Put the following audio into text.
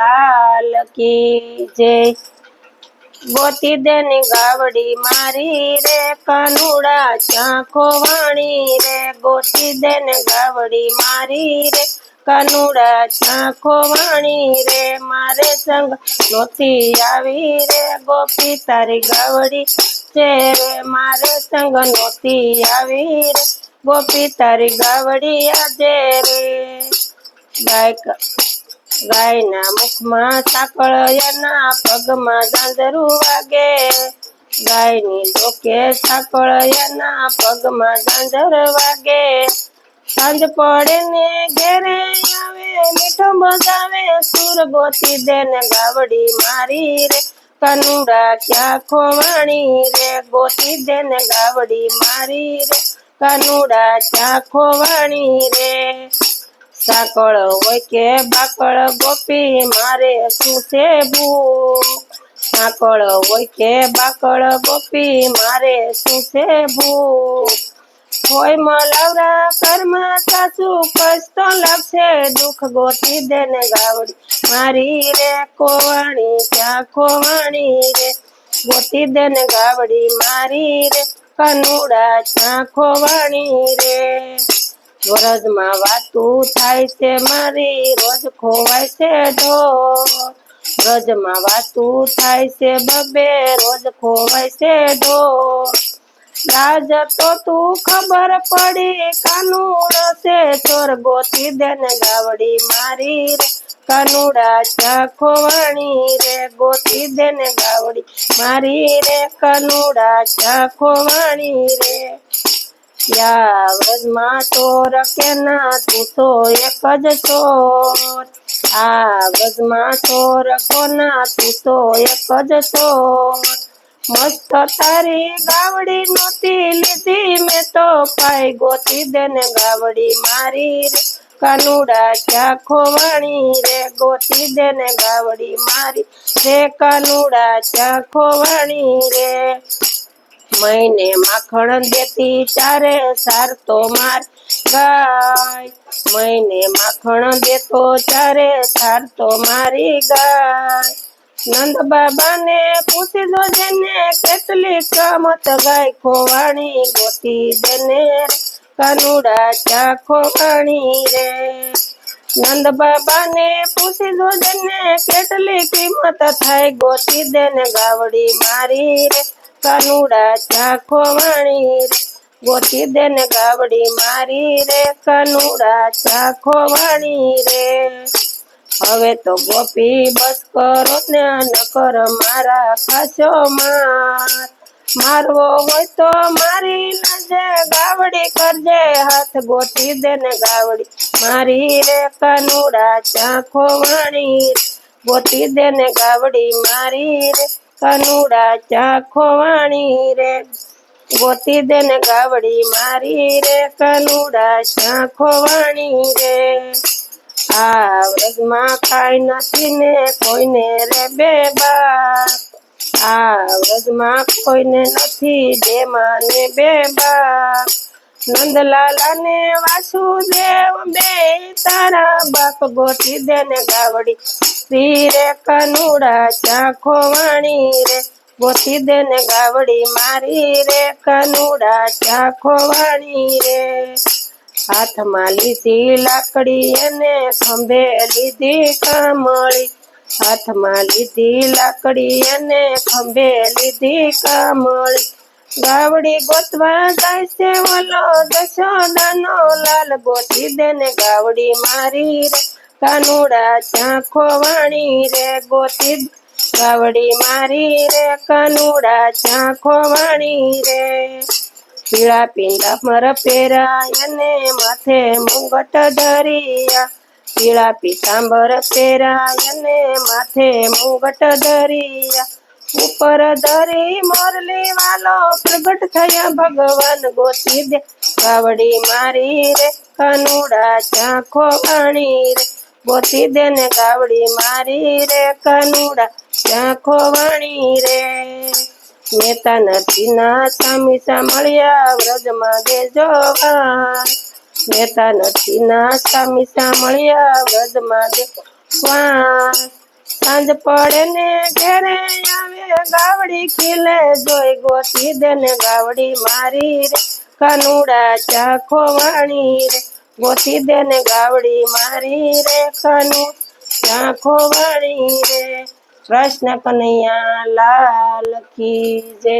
લાલ કી જય ગોતી દેની ગાવડી મારી રે, કાનુડા ચાખો વાણી રે, ગોતી દેને ગાવડી મારી રે, કાનુડા ચાખો વાણી રે, મારે સંગ નોતી આવી રે, ગોપી તારી ગાવડી છે રે, મારે સંગ નોતી આવી રે, ગોપી તારી ગાવડી આજે રે. ગાય ગાયના મુખમાં સાકળ પગમાં ઝાંઝરું વાગે. ગાયની ડોકે સાકળ પગમાં ઝાંઝર વાગે. સાંજ પડે ને ઘેરે આવે, મીઠો બજાવે સુર ગોતી દે ને ગાવડી મારી રે. કનુડા ક્યાં ખોવાણી રે ગોતી દે ને ગાવડી મારી રે. કનુડા ક્યાં ખોવાણી રે. સાકળ હોય કે બાકળ ગોપી, મારે શું છે ભૂ સાકળ હોય કે બાકળ ગોપી, મારે શું છે ભૂ હોય મલાવરા કર્મ સાસુ કષ્ટ લાગશે દુઃખ ગોતી દે ને ગાવડી. મારી રે કોવાણી ક્યાં ખોવાણી રે? ગોતી દે ને ગાવડી, મારી રે કનુડા, ક્યાં ખોવાણી રે? વરદમાં વાતું થાય છે, મારી રોજ ખોવાય છે ઢોર. રજમાં વાતું થાય છે, બબે રોજ ખોવાય છે ઢોર. રાજ તો તું ખબર પડી, કાનુડ છે, ચોર ગોતી દેને ગાવડી મારી રે. કાનુડા ચા ખોવાણી રે, ગોતી દેને ગાવડી મારી રે. કાનુડા ચા ખોવાણી રે. યા વ્રજમાં ચોર કે ના તું તો એક જ ચોર. આ વ્રજમાં ચોર કોના તું તો એક જ ચોર. મસ્ત તારી ગાવડી નહોતી લીધી મેં તો પાઈ ગોતી દે ને ગાવડી મારી રે. કાનુડા ચા ખોવાણી રે? ગોતી દે ને ગાવડી મારી રે. કાનુડા ચા ખોવાણી રે? મહિને માખણ દેતી, ચારે સાર તો માર ગાય. મહિને માખણ દેતો, ચારે સાર તો મારી ગાય. નંદ બાબાને પૂછી દો જેને કેટલી કામત ગાય, ખોવાણી ગોતી દેને કાનુડા ચા ખોવાણી રે. નંદ બાબાને પૂછી દો જેને કેટલી કિંમત થાય, ગોતી દેને ગાવડી મારી રે. કાનુડા ચા ખોવાણી રે ગોતી દેને ગાવડી મારી રે કાનુડા ચા ખોવાણી રે. હવે તો ગોપી બસ કરો ને નકર મારા ખાસો માર. મારવો હોય તો મારી લેજે ગાવડી કરજે હાથ. ગોતી દે ને ગાવડી મારી રે કાનુડા ચાખો વાણી ગોતી દે ને ગાવડી મારી રે. કાનુડા ચા ખોવાણી રે? ગોતી દેન ગાવડી મારી રે, કાનુડા ચા ખોવાણી રે? આ વ્રજમાં કાંઈ નથી ને કોઈને રે બે બાપ. આ વ્રજમાં કોઈને નથી બે માને બે બાપ. નંદલાલા વાસુદેવ બે તારા બાપ. ગોતી દેને ગાવડી શ્રી રે કનુડા ચાખો વાણી રે. ગોતી દે ને ગાવડી મારી રે. કનુડા ચાખો વાણી રે. હાથમાં લીધી લાકડી અને ખંભે લીધી કામળી. હાથમાં લીધી લાકડી અને ખંભે લીધી કામળી. ગાવડી ગોતવા જાય છે ઓલો દશોદાનો લાલ. ગોતી દે ને ગાવડી મારી રે. કાનુડા ચાખો વાણી રે ગોતી ગાવડી મારી રે કનુડા ચાખો વાણી રે. પીળા પીંડામર પેરાય ને માથે મુંગટ ધરિયા, પીળા પીતાંબર પેરાય ને માથે મુંગટ ધરિયા. ઉપર ધરી મોરલી વાલો પ્રગટ થયા ભગવાન ગોતી દે ગાવડી મારી રે કનુડા ચાખો પાણી રે. ગોતી દે ને ગાવડી મારી રે કનુડા, ચાખો વણી રે. નેતા નથી ના સામી સાંભળ્યા, વ્રજમાં દેજો વાત નેતા નથી ના સામી સાંભળ્યા, વ્રજમાં દે વાત સાંજ પડે ને ઘેરે આવે, ગાવડી ખીલે જોઈ. ગોતી દે ને ગાવડી મારી રે કનુડા, ચાખો વાણી રે. ગોતી દે ને ગાવડી મારી રે કનુ આંખો વાણી રે. કૃષ્ણ કનૈયા લાલ કી જય.